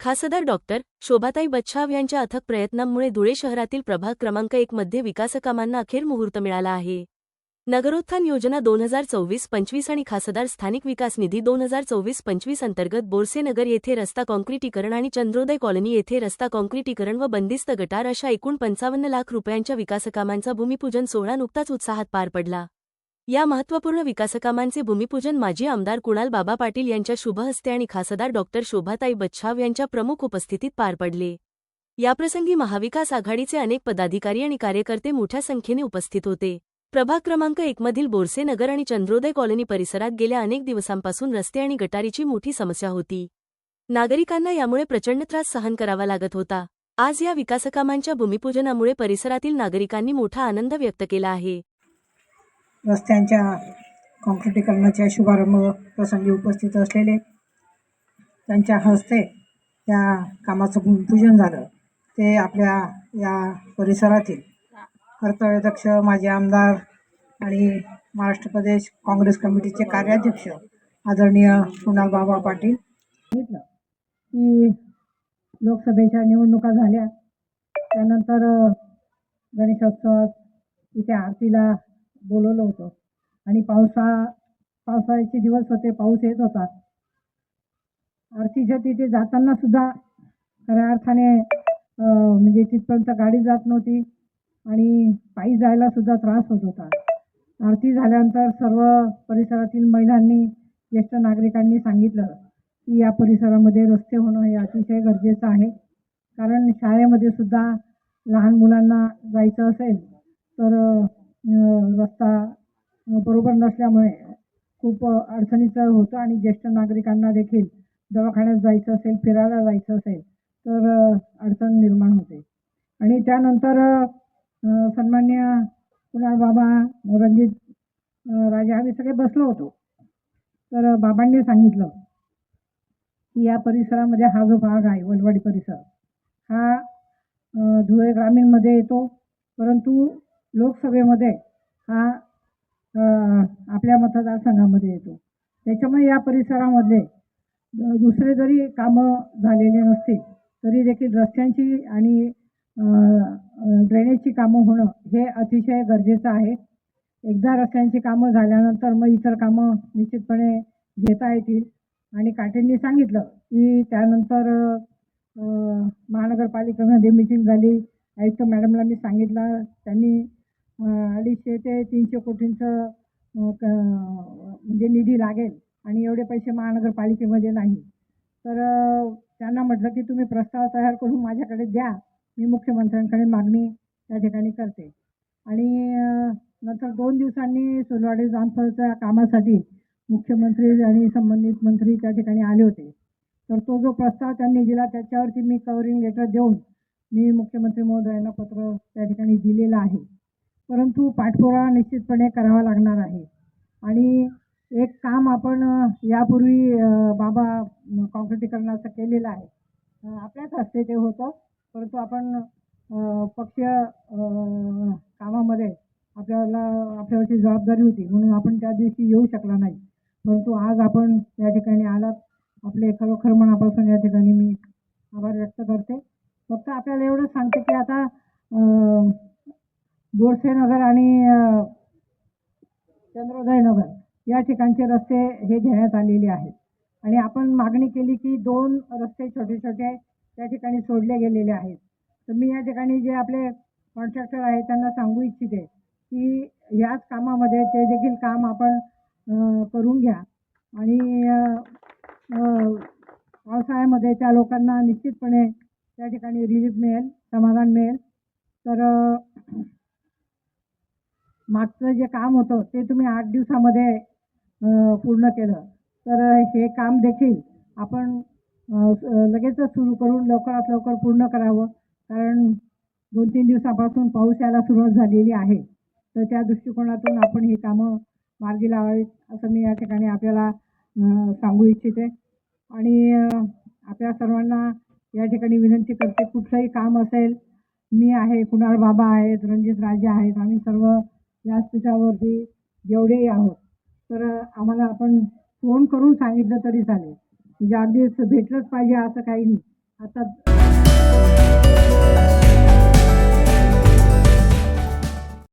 खासदार डॉक्टर शोभाताई बच्छाव यांच्या अथक प्रयत्नांमुळे धुळे शहरातील प्रभाग क्रमांक एक मध्ये विकासकामांना अखेर मुहूर्त मिळाला आहे. नगरोत्थान योजना दोन हजार चोवीस पंचवीस आणि खासदार स्थानिक विकास निधी दोन हजार चोवीस पंचवीस अंतर्गत बोरसेनगर येथे रस्ता काँक्रिटीकरण आणि चंद्रोदय कॉलनी येथे रस्ता काँक्रिटीकरण व बंदिस्त गटार अशा एकूण पंचावन्न लाख रुपयांच्या विकासकामांचा भूमिपूजन सोहळा नुकताच उत्साहात पार पडला. या महत्त्वपूर्ण विकासकामांचे भूमिपूजन माजी आमदार कुणाल बाबा पाटील यांच्या शुभहस्ते आणि खासदार डॉक्टर शोभाताई बच्छाव यांच्या प्रमुख उपस्थितीत पार पडले. याप्रसंगी महाविकास आघाडीचे अनेक पदाधिकारी आणि कार्यकर्ते मोठ्या संख्येने उपस्थित होते. प्रभाग क्रमांक एकमधील बोरसे नगर आणि चंद्रोदय कॉलनी परिसरात गेल्या अनेक दिवसांपासून रस्ते आणि गटारीची मोठी समस्या होती. नागरिकांना यामुळे प्रचंड त्रास सहन करावा लागत होता. आज या विकासकामांच्या भूमिपूजनामुळे परिसरातील नागरिकांनी मोठा आनंद व्यक्त केला आहे. रस्त्यांच्या काँक्रिटीकरणाच्या शुभारंभ प्रसंगी उपस्थित असलेले त्यांच्या हस्ते त्या कामाचं भूमिपूजन झालं. ते आपल्या या परिसरातील कर्तव्यदक्ष माजी आमदार आणि महाराष्ट्र प्रदेश काँग्रेस कमिटीचे कार्याध्यक्ष आदरणीय कुणाल बाबा पाटील सांगितलं की लोकसभेच्या निवडणुका झाल्या. त्यानंतर गणेशोत्सवात इथे आरतीला बोलवलं होतं. आणि पावसा पावसाळ्याचे दिवस होते पाऊस येत होता. आरतीच्या तिथे जाताना सुद्धा खऱ्या अर्थाने म्हणजे तिथपर्यंत गाडी जात नव्हती आणि पायी जायला सुद्धा त्रास होत होता. आरती झाल्यानंतर सर्व परिसरातील महिलांनी ज्येष्ठ नागरिकांनी सांगितलं की या परिसरामध्ये रस्ते होणं हे अतिशय गरजेचं आहे. कारण शाळेमध्ये सुद्धा लहान मुलांना जायचं असेल तर रस्ता बरोबर नसल्यामुळे खूप अडचणीचं होतं आणि ज्येष्ठ नागरिकांना देखील दवाखान्यात जायचं असेल फिरायला जायचं असेल तर अडचण निर्माण होते. आणि त्यानंतर सन्मान्य कुणाल बाबा रणजित राजा आम्ही सगळे बसलो होतो. तर बाबांनी सांगितलं की या परिसरामध्ये हा जो भाग आहे वलवाडी परिसर हा धुळे ग्रामीणमध्ये येतो. परंतु लोकसभेमध्ये हा आपल्या मतदारसंघामध्ये येतो. त्याच्यामुळे या परिसरामध्ये दुसरे जरी कामं झालेले नसतील तरी देखील रस्त्यांची आणि ड्रेनेजची कामं होणं हे अतिशय गरजेचं आहे. एकदा रस्त्यांची कामं झाल्यानंतर मग इतर कामं निश्चितपणे घेता येतील. आणि काटेंनी सांगितलं की त्यानंतर महानगरपालिकेमध्ये मिटिंग झाली. आयुक्त मॅडमला मी सांगितलं त्यांनी अडीचशे ते तीनशे कोटींचं क- म्हणजे निधी लागेल आणि एवढे पैसे महानगरपालिकेमध्ये नाही. तर त्यांना म्हटलं की तुम्ही प्रस्ताव तयार करून माझ्याकडे द्या. मी मुख्यमंत्र्यांकडे मागणी त्या ठिकाणी करते. आणि नंतर दोन दिवसांनी सोनवाडी जामफळच्या कामासाठी मुख्यमंत्री आणि संबंधित मंत्री त्या ठिकाणी आले होते. तर तो जो प्रस्ताव त्यांनी दिला त्याच्यावरती मी कवरिंग लेटर देऊन मी मुख्यमंत्री महोदयांना पत्र त्या ठिकाणी दिलेलं आहे. परंतु पाठपुरावा निश्चितपणे करावा लागणार आहे. आणि एक काम आपण यापूर्वी बाबा म, काँक्रिटीकरणाचं केलेलं आहे. आपल्याच हस्ते ते होतं. परंतु आपण पक्ष कामामध्ये आपल्याला आपल्यावरची जबाबदारी होती. म्हणून आपण त्या दिवशी येऊ शकला नाही. परंतु आज आपण या ठिकाणी आलात. आपले खरोखर मनापासून या ठिकाणी मी आभार व्यक्त करते. फक्त आपल्याला एवढंच सांगते की आता गोडसेनगर नगर आणि चंद्रोदयनगर चंद्रोदय नगर या ठिकाणचे रस्ते हे घेण्यात आलेले आहेत. आणि आपण मागणी केली की दोन रस्ते छोटे छोटे त्या ठिकाणी सोडले गेलेले आहेत. तर मी या ठिकाणी जे आपले कॉन्ट्रॅक्टर आहेत त्यांना सांगू इच्छिते की याच कामामध्ये ते देखील काम आपण करून घ्या. आणि पावसाळ्यामध्ये त्या लोकांना निश्चितपणे त्या ठिकाणी रिलीफ मिळेल समाधान मिळेल. तर मागचं जे काम होतं ते तुम्ही आठ दिवसामध्ये पूर्ण केलं. तर हे काम देखील आपण लगेचच सुरू करून लवकरात लवकर पूर्ण करावं. कारण दोन तीन दिवसापासून पाऊस यायला सुरुवात झालेली आहे. तर त्या दृष्टिकोनातून आपण ही कामं मार्गी लावावीत असं मी या ठिकाणी आपल्याला सांगू इच्छिते. आणि आपल्या सर्वांना या ठिकाणी विनंती करते कुठलंही काम असेल मी आहे कुणाल बाबा आहेत रणजित राजे आहेत आम्ही सर्व व्यासपीठावरती जेवढेही आहोत. तर आम्हाला आपण फोन करून सांगितलं तरी चालेल. म्हणजे अगदीच भेटलंच पाहिजे असं काही नाही. आता